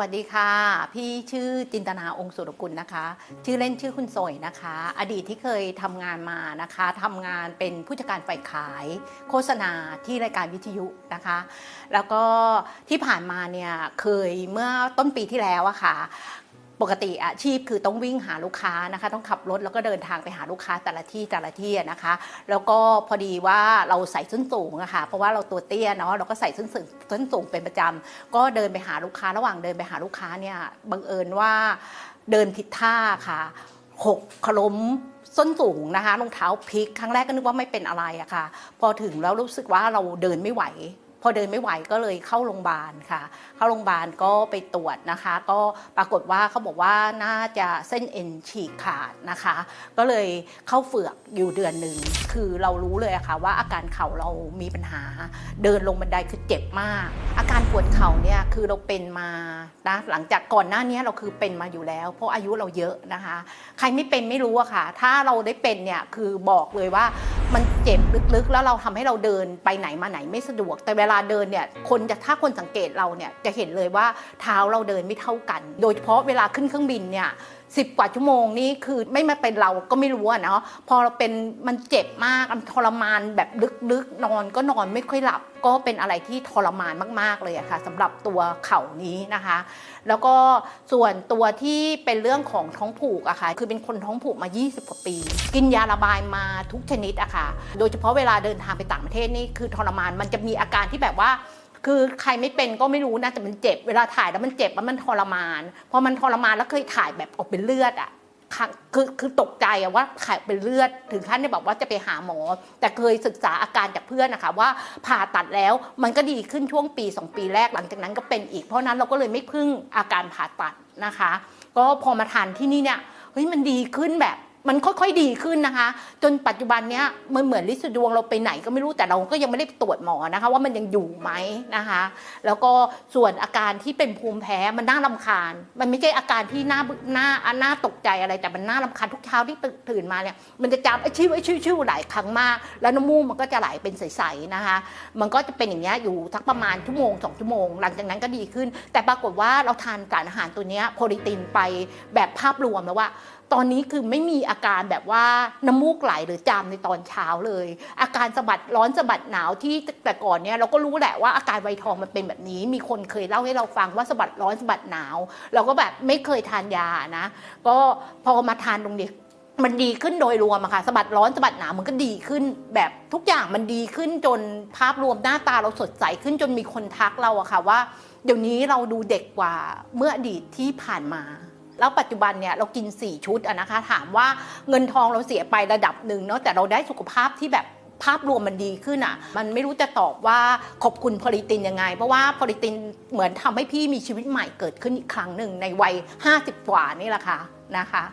วัสดีค่ะ พี่ชื่อจินตนาองค์สุรกุลนะคะ ชื่อเล่นชื่อคุณสวยนะคะ อดีตที่เคยทำงานมานะคะทำงานเป็นผู้จัดการฝ่ายขาย โฆษณาที่รายการวิทยุนะคะ แล้วก็ที่ผ่านมาเนี่ยเคยเมื่อต้นปีที่แล้วอะค่ะ ปกติอาชีพคือต้องวิ่งหาลูกค้านะคะ ต้องขับรถแล้วก็เดินทางไปหาลูกค้าแต่ละที่แต่ละที่นะคะ แล้วก็พอดีว่าเราใส่ส้นสูงอะค่ะเพราะว่าเราตัวเตี้ยเนาะเราก็ใส่ส้นสูงส้นสูงเป็นประจำก็เดินไปหาลูกค้าระหว่างเดินไปหาลูกค้าเนี่ยบังเอิญว่าเดินผิดท่าค่ะหกขล้มส้นสูงนะคะรองเท้าพลิกครั้งแรกก็นึกว่าไม่เป็นอะไรอะค่ะ พอถึงแล้วรู้สึกว่าเราเดินไม่ไหว พอเดินไม่ไหวก็เลยเข้าโรงพยาบาลค่ะ เข้าโรงพยาบาลก็ไปตรวจนะคะ ก็ปรากฏว่าเขาบอกว่าน่าจะเส้นเอ็นฉีกขาดนะคะ ก็เลยเข้าเฝือกอยู่เดือนหนึ่งคือเรารู้เลยอะค่ะว่าอาการเข่าเรามีปัญหา เดินลงบันไดคือเจ็บมากอ การปวดเข่าเนี่ยคือเราเป็นมานะหลังจากก่อนหน้านี้เราคือเป็นมาอยู่แล้ว เพราะอายุเราเยอะนะคะ ใครไม่เป็นไม่รู้อะค่ะ ถ้าเราได้เป็นเนี่ยคือบอกเลยว่ามันเจ็บลึกๆ แล้วเราทำให้เราเดินไปไหนมาไหนไม่สะดวก แต่เวลาเดินเนี่ยคนจะถ้าคนสังเกตเราเนี่ยจะเห็นเลยว่าเท้าเราเดินไม่เท่ากัน โดยเฉพาะเวลาขึ้นเครื่องบินเนี่ย สิบกว่าชั่วโมงนี่คือไม่มาเป็นเราก็ไม่รู้อะเนาะพอเราเป็นมันเจ็บมากมันทรมานแบบลึกๆ นอนก็นอนไม่ค่อยหลับ ก็เป็นอะไรที่ทรมานมาก ๆ เลยอะค่ะสำหรับตัวเข่านี้นะคะ แล้วก็ส่วนตัวที่เป็นเรื่องของท้องผูกอะค่ะคือเป็นคนท้องผูกมา 20 กว่าปี กินยาระบายมาทุกชนิดอะค่ะ โดยเฉพาะเวลาเดินทางไปต่างประเทศนี่คือทรมานมันจะมีอาการที่แบบว่า คือใครไม่เป็นก็ไม่รู้นะแต่มันเจ็บเวลาถ่ายแล้วมันเจ็บแล้วมันทรมานพอมันทรมานแล้วเคยถ่ายแบบออกเป็นเลือดอะคือคือตกใจอะว่าถ่ายเป็นเลือดถึงขั้นได้บอกว่าจะไปหาหมอ แต่เคยศึกษาอาการจากเพื่อนนะคะว่าผ่าตัดแล้วมันก็ดีขึ้นช่วงปี 2 ปีแรกหลังจากนั้นก็เป็นอีกเพราะนั้นเราก็เลยไม่พึ่งอาการผ่าตัดนะคะ ก็พอมาทานที่นี่เนี่ยเฮ้ยมันดีขึ้นแบบ มันค่อยๆดีขึ้นนะคะ จนปัจจุบันเนี้ยมันเหมือนลิสดวงเราไปไหนก็ไม่รู้แต่เราก็ยังไม่ได้ตรวจหมอนะคะ ว่ามันยังอยู่ไหมนะคะ แล้วก็ส่วนอาการที่เป็นภูมิแพ้มันน่ารำคาญ มันไม่ใช่อาการที่น่าน่าน่าตกใจอะไรแต่มันน่ารำคาญทุกเช้าที่ตื่นมาเนี่ยมันจะจำไอ้ชิวไอ้ชิวชิวหลายครั้งมาก แล้วน้ำมูกมันก็จะไหลเป็นใสๆนะคะ มันก็จะเป็นอย่างเงี้ยอยู่สักประมาณชั่วโมงสองชั่วโมง หลังจากนั้นก็ดีขึ้น แต่ปรากฏว่าเราทานสารอาหารตัวเนี้ยโพลิตินไปแบบภาพรวมแล้วว่าตอนนี้คือไม่มีอาการแบบว่าน้ำมูกไหลหรือจามในตอนเช้าเลย อาการสะบัดร้อนสะบัดหนาวที่แต่ก่อนเนี่ยเราก็รู้แหละว่าอาการไวทองมันเป็นแบบนี้ มีคนเคยเล่าให้เราฟังว่าสะบัดร้อนสะบัดหนาว เราก็แบบไม่เคยทานยานะ ก็พอมาทานตรงนี้มันดีขึ้นโดยรวมอะค่ะสะบัดร้อนสะบัดหนาวมันก็ดีขึ้น แบบทุกอย่างมันดีขึ้นจนภาพรวมหน้าตาเราสดใสขึ้นจนมีคนทักเราอะค่ะว่า เดี๋ยวนี้เราดูเด็กกว่าเมื่ออดีตที่ผ่านมา แล้วปัจจุบันเนี่ยเรากิน 4 ชุดอะนะคะ ถามว่าเงินทองเราเสียไประดับหนึ่งเนาะแต่เราได้สุขภาพที่แบบภาพรวมมันดีขึ้นอะมันไม่รู้จะตอบว่าขอบคุณพลิตินยังไง เพราะว่าพลิตินเหมือนทำให้พี่มีชีวิตใหม่เกิดขึ้นอีกครั้งหนึ่งในวัย 50 กว่านี่แหละค่ะนะคะ